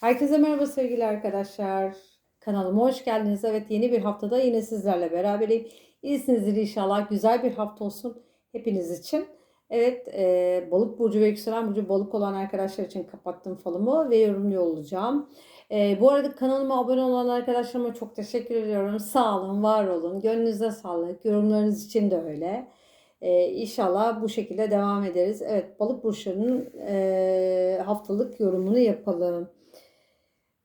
Herkese merhaba sevgili arkadaşlar. Kanalıma hoş geldiniz. Evet yeni bir haftada yine sizlerle beraberim. İyisinizdir inşallah. Güzel bir hafta olsun hepiniz için. Evet e, balık burcu ve yükselen burcu balık olan arkadaşlar için kapattım falımı ve yorumluyor olacağım. E, bu arada kanalıma abone olan arkadaşlarıma çok teşekkür ediyorum. Sağ olun, var olun. Gönlünüze sağlık. Yorumlarınız için de öyle. E, inşallah bu şekilde devam ederiz. Evet balık burçlarının e, haftalık yorumunu yapalım.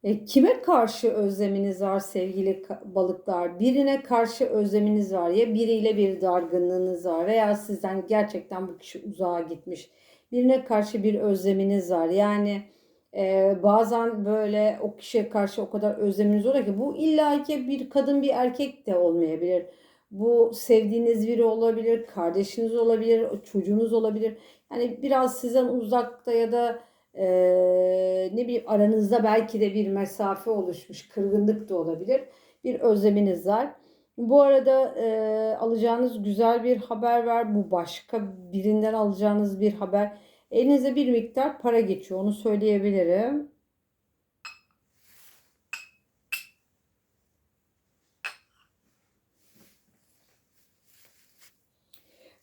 E, kime karşı özleminiz var sevgili balıklar? Birine karşı özleminiz var ya biriyle bir dargınlığınız var veya sizden gerçekten bu kişi uzağa gitmiş. Birine karşı bir özleminiz var. Yani e, bazen böyle o kişiye karşı o kadar özleminiz oluyor ki bu illaki bir kadın bir erkek de olmayabilir. Bu sevdiğiniz biri olabilir, kardeşiniz olabilir, çocuğunuz olabilir. Yani biraz sizden uzakta ya da e, ne bir aranızda belki de bir mesafe oluşmuş, kırgınlık da olabilir. Bir özleminiz var. Bu arada e, alacağınız güzel bir haber var. Bu başka birinden alacağınız bir haber. Elinize bir miktar para geçiyor. Onu söyleyebilirim.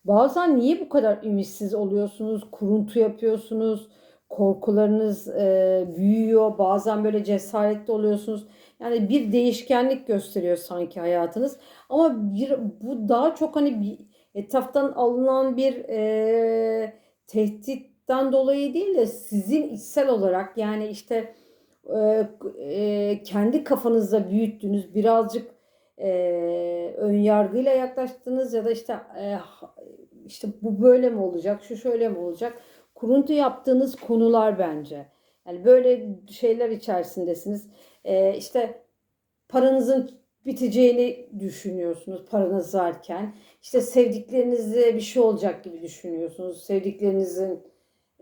Bazen niye bu kadar ümitsiz oluyorsunuz, kuruntu yapıyorsunuz, korkularınız e, büyüyor, bazen böyle cesaretli oluyorsunuz. Yani bir değişkenlik gösteriyor sanki hayatınız. Ama bir bu daha çok hani bir etraftan alınan bir e, tehditten dolayı değil de sizin içsel olarak yani işte e, e, kendi kafanızda büyüttüğünüz birazcık e, ön yargıyla yaklaştığınız ya da işte e, işte bu böyle mi olacak, şu şöyle mi olacak? Kuruntu yaptığınız konular bence. Yani böyle şeyler içerisindesiniz. Ee, işte paranızın biteceğini düşünüyorsunuz paranız varken. İşte sevdiklerinizle bir şey olacak gibi düşünüyorsunuz. Sevdiklerinizin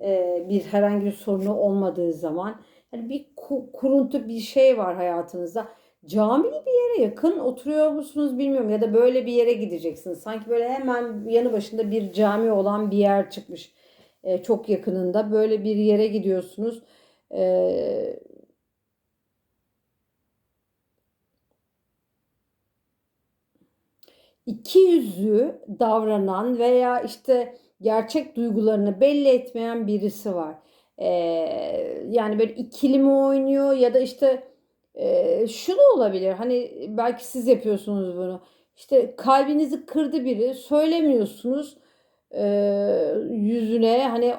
e, bir herhangi bir sorunu olmadığı zaman. Yani bir kuruntu bir şey var hayatınızda. Camili bir yere yakın oturuyor musunuz bilmiyorum ya da böyle bir yere gideceksiniz. Sanki böyle hemen yanı başında bir cami olan bir yer çıkmış e, çok yakınında böyle bir yere gidiyorsunuz. E, iki yüzlü davranan veya işte gerçek duygularını belli etmeyen birisi var. E, yani böyle ikili mi oynuyor ya da işte e, şu da olabilir. Hani belki siz yapıyorsunuz bunu. İşte kalbinizi kırdı biri söylemiyorsunuz e, yüzüne hani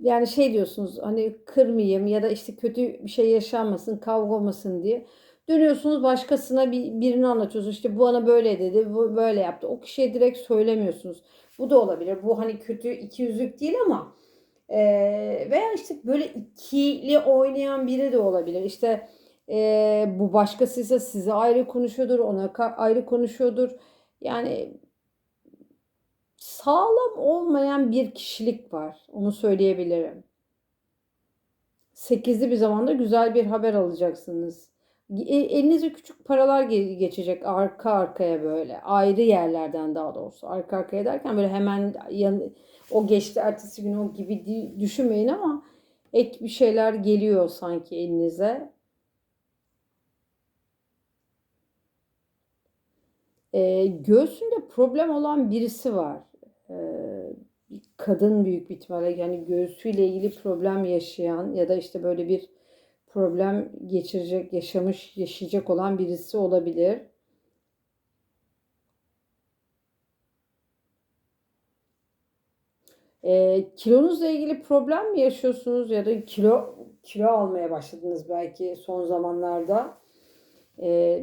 yani şey diyorsunuz hani kırmayayım ya da işte kötü bir şey yaşanmasın kavga olmasın diye. Dönüyorsunuz başkasına bir, birini anlatıyorsunuz. İşte bu bana böyle dedi bu böyle yaptı. O kişiye direkt söylemiyorsunuz. Bu da olabilir. Bu hani kötü iki yüzlük değil ama e, veya işte böyle ikili oynayan biri de olabilir. İşte e, bu başkasıysa size ayrı konuşuyordur ona ayrı konuşuyordur. Yani sağlam olmayan bir kişilik var. Onu söyleyebilirim. Sekizli bir zamanda güzel bir haber alacaksınız. E, elinize küçük paralar geçecek arka arkaya böyle. Ayrı yerlerden daha doğrusu. Arka arkaya derken böyle hemen yan, o geçti ertesi gün o gibi düşünmeyin ama ek bir şeyler geliyor sanki elinize. E, göğsünde problem olan birisi var bir kadın büyük bir ihtimalle yani göğsüyle ilgili problem yaşayan ya da işte böyle bir problem geçirecek, yaşamış, yaşayacak olan birisi olabilir. E, kilonuzla ilgili problem mi yaşıyorsunuz ya da kilo kilo almaya başladınız belki son zamanlarda?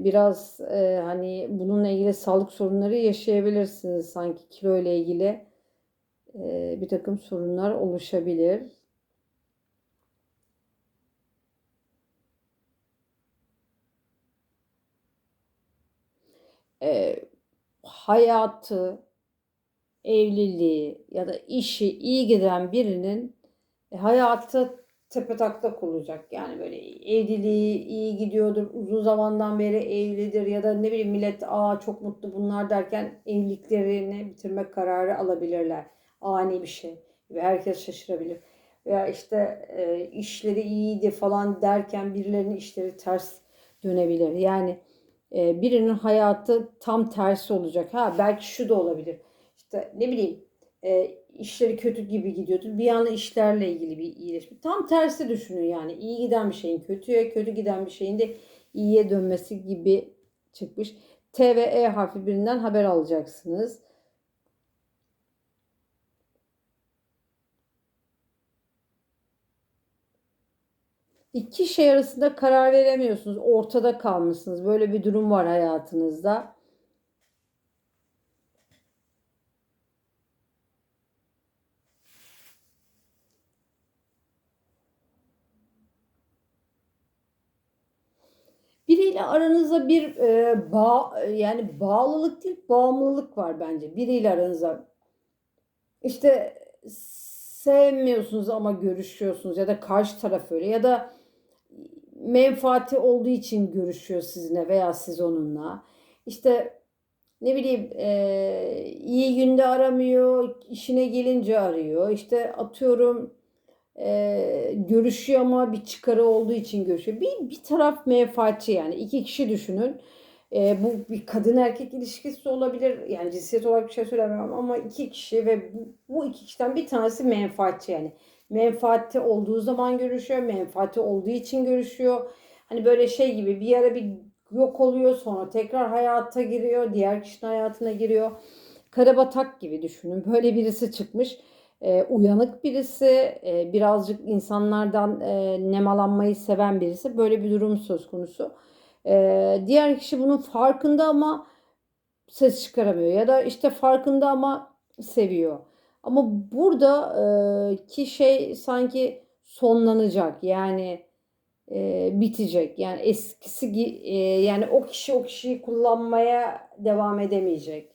Biraz e, hani bununla ilgili sağlık sorunları yaşayabilirsiniz sanki kilo ile ilgili e, bir takım sorunlar oluşabilir. E, hayatı, evliliği ya da işi iyi giden birinin e, hayatı tepe olacak. Yani böyle evliliği iyi gidiyordur. Uzun zamandan beri evlidir ya da ne bileyim millet aa çok mutlu bunlar derken evliliklerini bitirmek kararı alabilirler. Ani bir şey. Ve herkes şaşırabilir. veya işte e, işleri iyiydi falan derken birilerinin işleri ters dönebilir. Yani e, birinin hayatı tam tersi olacak. Ha belki şu da olabilir. İşte ne bileyim e, işleri kötü gibi gidiyordur. Bir anda işlerle ilgili bir iyileşme. Tam tersi düşünün yani. iyi giden bir şeyin kötüye, kötü giden bir şeyin de iyiye dönmesi gibi çıkmış. T ve E harfi birinden haber alacaksınız. İki şey arasında karar veremiyorsunuz. Ortada kalmışsınız. Böyle bir durum var hayatınızda. Biriyle aranızda bir e, bağ yani bağlılık değil bağımlılık var bence. Biriyle aranızda işte sevmiyorsunuz ama görüşüyorsunuz ya da karşı taraf öyle ya da menfaati olduğu için görüşüyor sizinle veya siz onunla. İşte ne bileyim e, iyi günde aramıyor, işine gelince arıyor. İşte atıyorum e, görüşüyor ama bir çıkarı olduğu için görüşüyor. Bir, bir taraf menfaatçi yani. iki kişi düşünün. E, bu bir kadın erkek ilişkisi olabilir. Yani cinsiyet olarak bir şey söylemiyorum ama iki kişi ve bu, bu iki kişiden bir tanesi menfaatçi yani. Menfaati olduğu zaman görüşüyor. Menfaati olduğu için görüşüyor. Hani böyle şey gibi bir ara bir yok oluyor sonra tekrar hayata giriyor. Diğer kişinin hayatına giriyor. Karabatak gibi düşünün. Böyle birisi çıkmış e, uyanık birisi, e, birazcık insanlardan e, nemalanmayı seven birisi. Böyle bir durum söz konusu. E, diğer kişi bunun farkında ama ses çıkaramıyor ya da işte farkında ama seviyor. Ama burada ki şey sanki sonlanacak yani bitecek yani eskisi e, yani o kişi o kişiyi kullanmaya devam edemeyecek.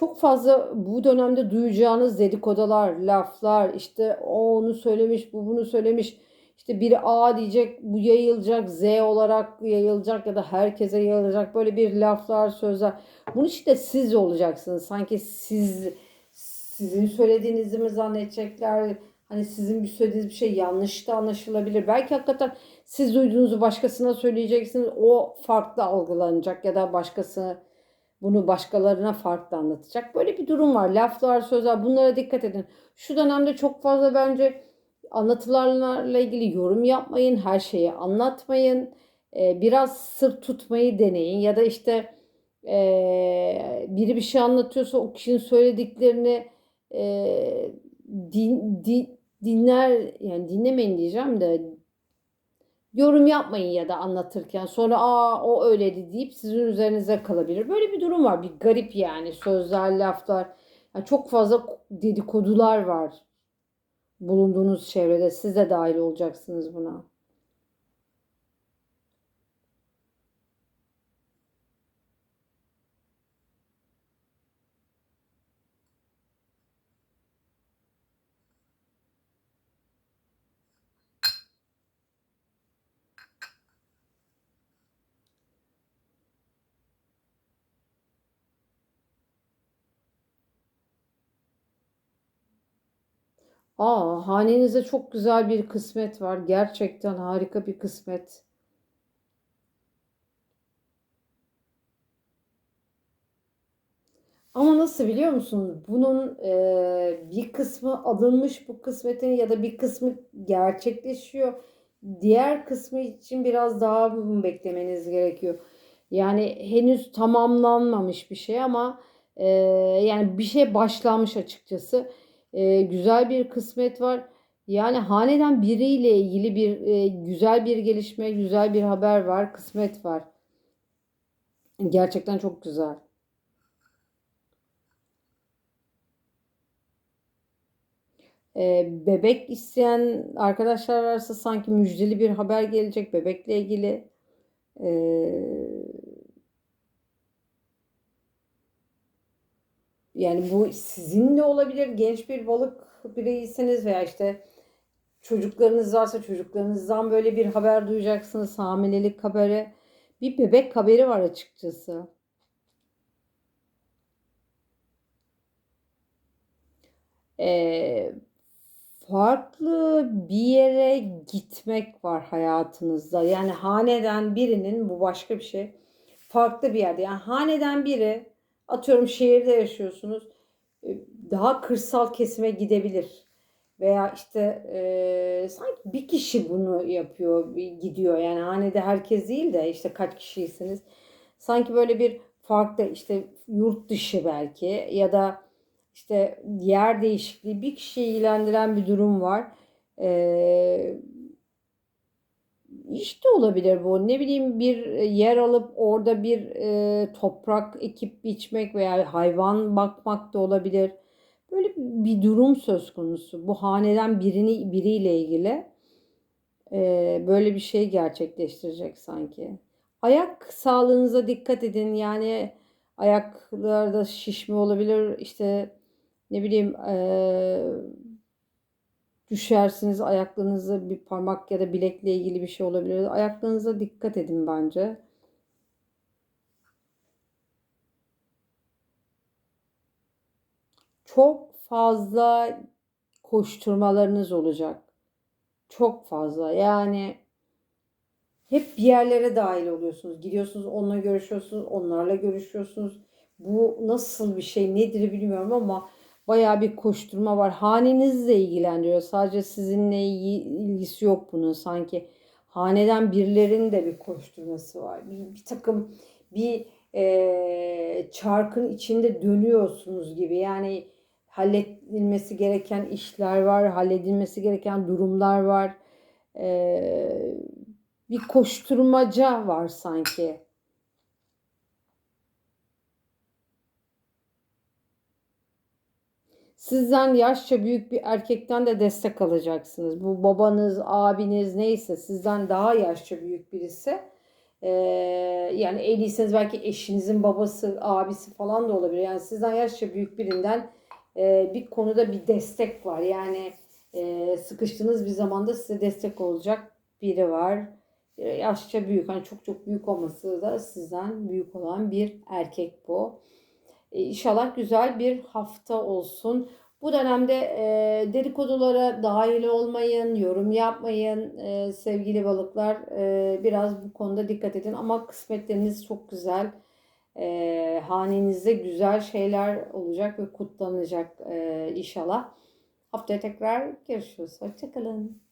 Çok fazla bu dönemde duyacağınız dedikodalar, laflar, işte o onu söylemiş, bu bunu söylemiş. İşte biri A diyecek, bu yayılacak, Z olarak yayılacak ya da herkese yayılacak. Böyle bir laflar, sözler. Bunun işte siz olacaksınız. Sanki siz sizin söylediğinizi mi zannedecekler? Hani sizin bir söylediğiniz bir şey yanlış da anlaşılabilir. Belki hakikaten siz duyduğunuzu başkasına söyleyeceksiniz. O farklı algılanacak ya da başkası bunu başkalarına farklı anlatacak. Böyle bir durum var. Laflar, sözler bunlara dikkat edin. Şu dönemde çok fazla bence anlatılarla ilgili yorum yapmayın. Her şeyi anlatmayın. Ee, biraz sır tutmayı deneyin. Ya da işte e, biri bir şey anlatıyorsa o kişinin söylediklerini e, din, din, dinler yani dinlemeyin diyeceğim de yorum yapmayın ya da anlatırken sonra aa o öyledi deyip sizin üzerinize kalabilir. Böyle bir durum var. Bir garip yani sözler, laflar. Yani çok fazla dedikodular var bulunduğunuz çevrede. Siz de dahil olacaksınız buna. Aa, hanenizde çok güzel bir kısmet var. Gerçekten harika bir kısmet. Ama nasıl biliyor musunuz? Bunun e, bir kısmı alınmış bu kısmetin ya da bir kısmı gerçekleşiyor. Diğer kısmı için biraz daha beklemeniz gerekiyor. Yani henüz tamamlanmamış bir şey ama e, yani bir şey başlanmış açıkçası e, güzel bir kısmet var. Yani haneden biriyle ilgili bir e, güzel bir gelişme, güzel bir haber var, kısmet var. Gerçekten çok güzel. E, bebek isteyen arkadaşlar varsa sanki müjdeli bir haber gelecek bebekle ilgili. E, Yani bu sizinle olabilir. Genç bir balık bireyseniz veya işte çocuklarınız varsa çocuklarınızdan böyle bir haber duyacaksınız. Hamilelik haberi. Bir bebek haberi var açıkçası. Ee, farklı bir yere gitmek var hayatınızda. Yani haneden birinin bu başka bir şey. Farklı bir yerde. Yani haneden biri atıyorum şehirde yaşıyorsunuz. e, Daha kırsal kesime gidebilir. Veya işte e, sanki bir kişi bunu yapıyor, gidiyor. Yani hanede herkes değil de işte kaç kişiyseniz. Sanki böyle bir farklı işte yurt dışı belki ya da işte yer değişikliği bir kişiyi ilgilendiren bir durum var. Ee, işte olabilir bu. Ne bileyim bir yer alıp orada bir e, toprak ekip biçmek veya hayvan bakmak da olabilir. Böyle bir durum söz konusu. Bu haneden birini biriyle ilgili e, böyle bir şey gerçekleştirecek sanki. Ayak sağlığınıza dikkat edin. Yani ayaklarda şişme olabilir. İşte ne bileyim eee, düşersiniz ayaklarınızı bir parmak ya da bilekle ilgili bir şey olabilir. Ayaklarınıza dikkat edin bence. Çok fazla koşturmalarınız olacak. Çok fazla. Yani hep bir yerlere dahil oluyorsunuz. Gidiyorsunuz, onunla görüşüyorsunuz, onlarla görüşüyorsunuz. Bu nasıl bir şey, nedir bilmiyorum ama bayağı bir koşturma var. Hanenizle ilgilendiriyor. Sadece sizinle ilgi- ilgisi yok bunun. Sanki haneden birilerinin de bir koşturması var. Bir, bir takım bir eee, çarkın içinde dönüyorsunuz gibi. Yani halledilmesi gereken işler var, halledilmesi gereken durumlar var. Eee, bir koşturmaca var sanki. Sizden yaşça büyük bir erkekten de destek alacaksınız. Bu babanız, abiniz neyse sizden daha yaşça büyük birisi. Ee, yani evliyseniz belki eşinizin babası, abisi falan da olabilir. Yani sizden yaşça büyük birinden e, bir konuda bir destek var. Yani e, sıkıştığınız bir zamanda size destek olacak biri var. Yaşça büyük, hani çok çok büyük olması da sizden büyük olan bir erkek bu. E, İnşallah güzel bir hafta olsun. Bu dönemde e, dedikodulara dahil olmayın, yorum yapmayın e, sevgili balıklar. E, biraz bu konuda dikkat edin ama kısmetleriniz çok güzel. E, hanenizde güzel şeyler olacak ve kutlanacak e, inşallah. Haftaya tekrar görüşürüz. Hoşçakalın.